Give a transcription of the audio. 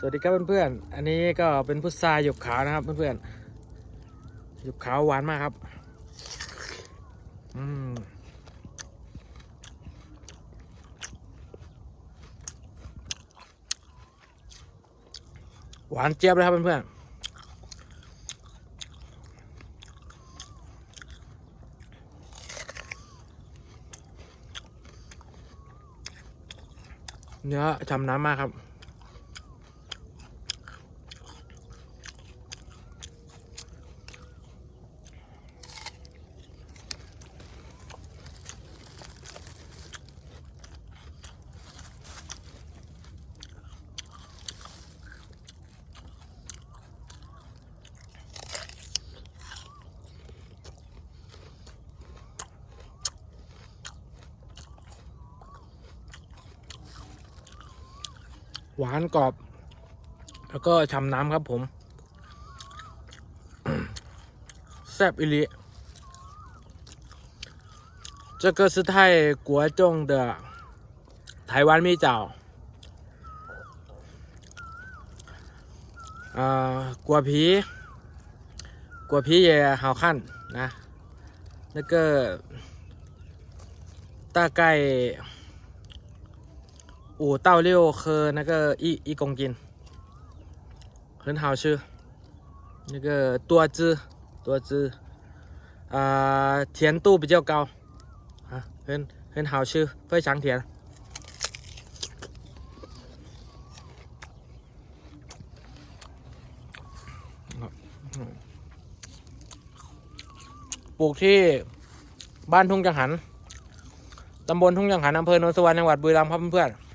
สวัสดีครับเพื่อนๆ อันนี้ก็เป็นพุทราหยกขาวนะครับเพื่อนๆ หยกขาวหวานมากครับ อืมหวานเจี๊ยบเลยครับเพื่อนๆเนื้อฉ่ำน้ำมากครับ หวานกรอบ แล้วก็ฉ่ำน้ำครับผม แซ่บอิลิ这个是泰国种的台湾蜜枣，呃，果皮，果皮也好看啊，那个大概 五到六颗那个一一公斤，很好吃。那个多汁多汁，啊、甜度比较高，啊，很很好吃，非常甜。ปลูกที่บ้านทุ่งจังหัน ตำบลทุ่งจังหันอำเภอโนนสวรรค์จังหวัดบุรีรัมย์ครับเพื่อนๆ